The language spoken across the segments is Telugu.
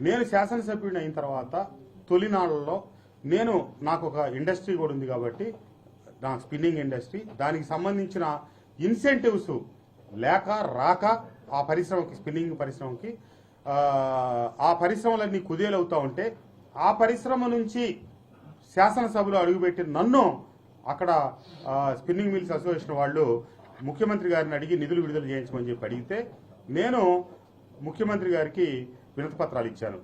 నేను శాసనసభ్యుడిని అయిన తర్వాత తొలినాళ్ళలో నేను నాకు ఒక ఇండస్ట్రీ కూడా ఉంది కాబట్టి నా స్పిన్నింగ్ ఇండస్ట్రీ. దానికి సంబంధించిన ఇన్సెంటివ్స్ లేక రాక ఆ పరిశ్రమకి స్పిన్నింగ్ పరిశ్రమకి ఆ, పరిశ్రమలన్నీ కుదేలవుతూ ఉంటే ఆ పరిశ్రమ నుంచి శాసనసభలో అడుగుపెట్టి నన్ను అక్కడ స్పిన్నింగ్ మిల్స్ అసోసియేషన్ వాళ్ళు ముఖ్యమంత్రి గారిని అడిగి నిధులు విడుదల చేయించమని చెప్పి అడిగితే నేను ముఖ్యమంత్రి గారికి వినతి ఇచ్చారు ఇచ్చాను.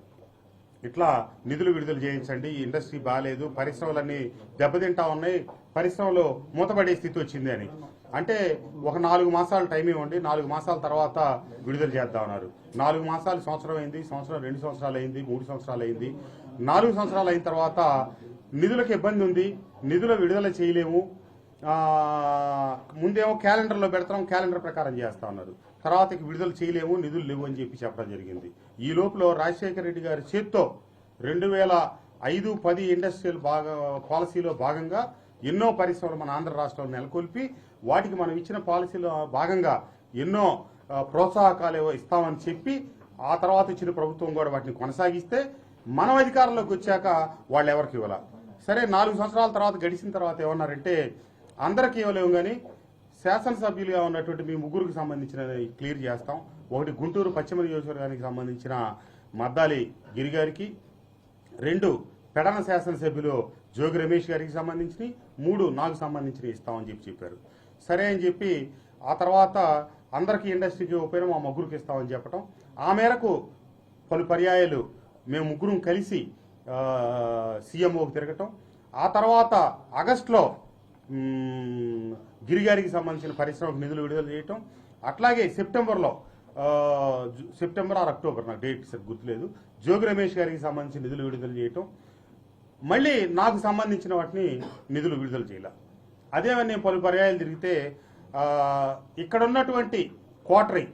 ఇట్లా నిధులు విడుదల చేయించండి ఈ ఇండస్ట్రీ బాగాలేదు పరిశ్రమలన్నీ దెబ్బతింటా ఉన్నాయి పరిశ్రమలో మూతపడే స్థితి వచ్చింది అని. అంటే ఒక నాలుగు మాసాలు టైం ఇవ్వండి నాలుగు మాసాల తర్వాత విడుదల చేద్దాం అన్నారు. నాలుగు మాసాలు సంవత్సరం అయింది సంవత్సరం రెండు సంవత్సరాలు అయింది మూడు సంవత్సరాలు అయింది. నాలుగు సంవత్సరాలు అయిన తర్వాత నిధులకు ఇబ్బంది ఉంది నిధుల విడుదల చేయలేము. ముందేమో క్యాలెండర్లో పెడతాం క్యాలెండర్ ప్రకారం చేస్తా ఉన్నారు తర్వాతకి విడుదల చేయలేము నిధులు లేవు అని చెప్పి చెప్పడం జరిగింది. ఈ లోపల రాజశేఖర రెడ్డి గారి చేత్తో రెండు వేల ఐదు పది ఇండస్ట్రియల్ భాగ పాలసీలో భాగంగా ఎన్నో పరిశ్రమలు మన ఆంధ్ర రాష్ట్రంలో నెలకొల్పి వాటికి మనం ఇచ్చిన పాలసీలో భాగంగా ఎన్నో ప్రోత్సాహకాలు ఇస్తామని చెప్పి ఆ తర్వాత ఇచ్చిన ప్రభుత్వం కూడా వాటిని కొనసాగిస్తే మనం అధికారంలోకి వచ్చాక వాళ్ళు ఎవరికి ఇవ్వాల? సరే నాలుగు సంవత్సరాల తర్వాత గడిచిన తర్వాత ఏమన్నారంటే అందరికీ ఇవ్వలేము కానీ శాసనసభ్యులుగా ఉన్నటువంటి మీ ముగ్గురికి సంబంధించిన క్లియర్ చేస్తాం. ఒకటి గుంటూరు పశ్చిమ నియోజకవర్గానికి సంబంధించిన మద్దాలి గిరి గారికి రెండు పెడన శాసనసభ్యులు జోగి రమేష్ గారికి సంబంధించి మూడు నాకు సంబంధించిన ఇస్తామని చెప్పి చెప్పారు. సరే అని చెప్పి ఆ తర్వాత అందరికీ ఇండస్ట్రీకి ఉపయోగం మా ముగ్గురికి ఇస్తామని చెప్పటం. ఆ మేరకు పలు పర్యాయాలు మేము ముగ్గురం కలిసి సీఎంఓకి తిరగటం. ఆ తర్వాత ఆగస్టులో గిరిగారికి సంబంధించిన పరిశ్రమకు నిధులు విడుదల చేయటం అట్లాగే సెప్టెంబర్లో జు- సెప్టెంబర్ ఆర్ అక్టోబర్ నాకు డేట్ సరి గుర్తులేదు జోగి రమేష్ గారికి సంబంధించిన నిధులు విడుదల చేయటం మళ్ళీ నాకు సంబంధించిన వాటిని నిధులు విడుదల చేయాల. అదేమని నేను పలు పర్యాయాలు తిరిగితే ఇక్కడ ఉన్నటువంటి క్వార్టరీ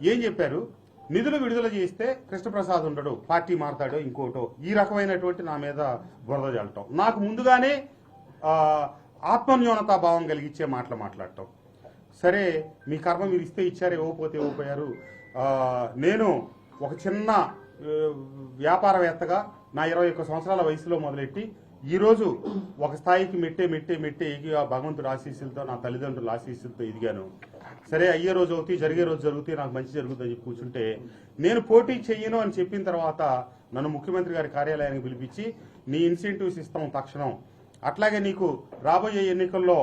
ఏం చెప్పారు? నిధులు విడుదల చేస్తే కృష్ణప్రసాద్ ఉండడు పార్టీ మారతాడో ఇంకోటో ఈ రకమైనటువంటి నా మీద బురద చల్లటం నాకు ముందుగానే ఆ, ఆత్మన్యూనతా భావం కలిగించే మాటలు మాట్లాడటం. సరే మీ కర్మ మీరు ఇస్తే ఇచ్చారు ఇవ్వకపోతే ఇవ్వకపోయారు. నేను ఒక చిన్న వ్యాపారవేత్తగా నా ఇరవై ఒక్క సంవత్సరాల వయసులో మొదలెట్టి ఈరోజు ఒక స్థాయికి మెట్టే మెట్టే మెట్టే ఎగి ఆ భగవంతుడు ఆశీస్సులతో నా తల్లిదండ్రుల ఆశీస్సులతో ఎదిగాను. సరే అయ్యే రోజు అవుతాయి జరిగే రోజు జరుగుతాయి నాకు మంచి జరుగుతుందని చెప్పి కూర్చుంటే నేను పోటీ చెయ్యను అని చెప్పిన తర్వాత నన్ను ముఖ్యమంత్రి గారి కార్యాలయానికి పిలిపించి నీ ఇన్సెంటివ్స్ ఇస్తాం తక్షణం అట్లాగే నీకు రాబోయే ఎన్నికల్లో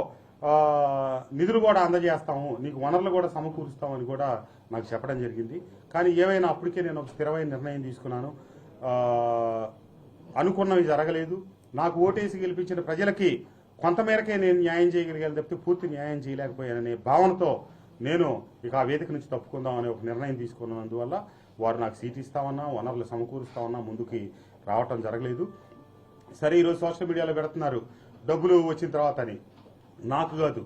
నిధులు కూడా అందజేస్తాము నీకు వనరులు కూడా సమకూరుస్తామని కూడా నాకు చెప్పడం జరిగింది. కానీ ఏవైనా అప్పటికే నేను ఒక స్థిరమైన నిర్ణయం తీసుకున్నాను. అనుకున్నవి జరగలేదు. నాకు ఓటేసి గెలిపించిన ప్రజలకి కొంతమేరకే నేను న్యాయం చేయగలిగాను తప్పితే పూర్తి న్యాయం చేయలేకపోయాననే భావనతో నేను ఇక ఆ వేదిక నుంచి తప్పుకుందామనే ఒక నిర్ణయం తీసుకున్నందువల్ల వారు నాకు సీట్ ఇస్తామన్నా వనరులు సమకూరుస్తామన్నా ముందుకి రావటం జరగలేదు. సరే ఈరోజు సోషల్ మీడియాలో పెడుతున్నారు. డబ్బులు వచ్చిన తర్వాత అని నాకు కాదు.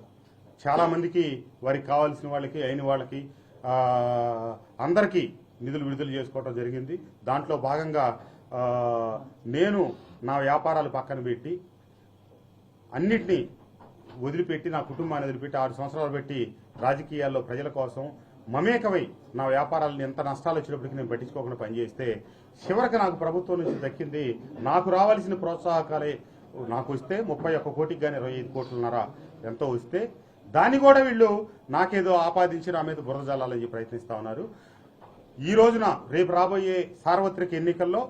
చాలామందికి వారికి కావాల్సిన వాళ్ళకి అయిన వాళ్ళకి అందరికీ నిధులు విడుదల చేసుకోవడం జరిగింది. దాంట్లో భాగంగా నేను నా వ్యాపారాలు పక్కన పెట్టి అన్నిటినీ వదిలిపెట్టి నా కుటుంబాన్ని వదిలిపెట్టి ఆరు సంవత్సరాలు పెట్టి రాజకీయాల్లో ప్రజల కోసం మమేకమై నా వ్యాపారాలను ఎంత నష్టాలు వచ్చినప్పటికీ నేను పట్టించుకోకుండా పనిచేస్తే చివరికి నాకు ప్రభుత్వం నుంచి దక్కింది. నాకు రావాల్సిన ప్రోత్సాహకాలే నాకు వస్తే ముప్పై ఒక్క కోటికి కానీ ఇరవై ఐదు కోట్లున్నారా ఎంతో వస్తే దాన్ని కూడా వీళ్ళు నాకేదో ఆపాదించి నా మీద బురద జల్లాలని ప్రయత్నిస్తూ ప్రయత్నిస్తా ఉన్నారు. ఈ రోజున రేపు రాబోయే సార్వత్రిక ఎన్నికల్లో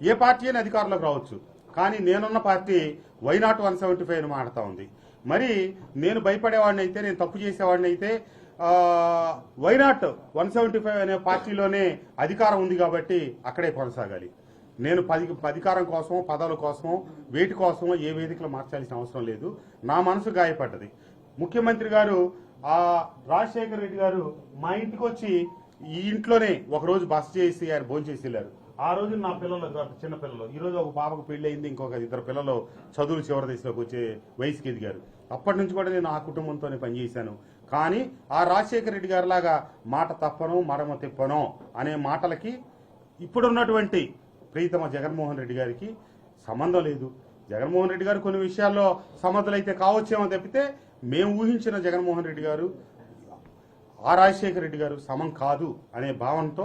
ఏ పార్టీ అని అధికారంలోకి రావచ్చు. కానీ నేనున్న party why not one seventy five అని ఉంది. మరి నేను భయపడేవాడిని అయితే నేను తప్పు చేసేవాడిని అయితే వైనాట్ వన్ సెవెంటీ ఫైవ్ అనే పార్టీలోనే అధికారం ఉంది కాబట్టి అక్కడే కొనసాగాలి. నేను పది అధికారం కోసం పదాల కోసం వేటి కోసం ఏ వేదికలో మార్చాల్సిన అవసరం లేదు. నా మనసు గాయపడ్డది. ముఖ్యమంత్రి గారు ఆ రాజశేఖర రెడ్డి గారు మా ఇంటికి వచ్చి ఈ ఇంట్లోనే ఒకరోజు బస్ బస చేసి ఆయన భోజనం చేసి వెళ్ళారు. ఆ రోజు నా పిల్లలు చిన్న పిల్లలు. ఈరోజు ఒక పాపకు పెళ్ళి అయింది ఇంకొక ఇద్దరు పిల్లలు చదువులు చివరి దశలోకి వచ్చే వయసుకి ఎదిగారు. అప్పటి నుంచి కూడా నేను ఆ కుటుంబంతోనే పనిచేశాను. కానీ ఆ రాజశేఖర రెడ్డి గారిలాగా మాట తప్పను మడమ తిప్పను అనే మాటలకి ఇప్పుడున్నటువంటి ప్రీతమ జగన్మోహన్ రెడ్డి గారికి సంబంధం లేదు. జగన్మోహన్ రెడ్డి గారు కొన్ని విషయాల్లో సమర్థులైతే కావచ్చేమో తప్పితే మేము ఊహించిన జగన్మోహన్ రెడ్డి గారు ఆ రాజశేఖర రెడ్డి గారు సమం కాదు అనే భావనతో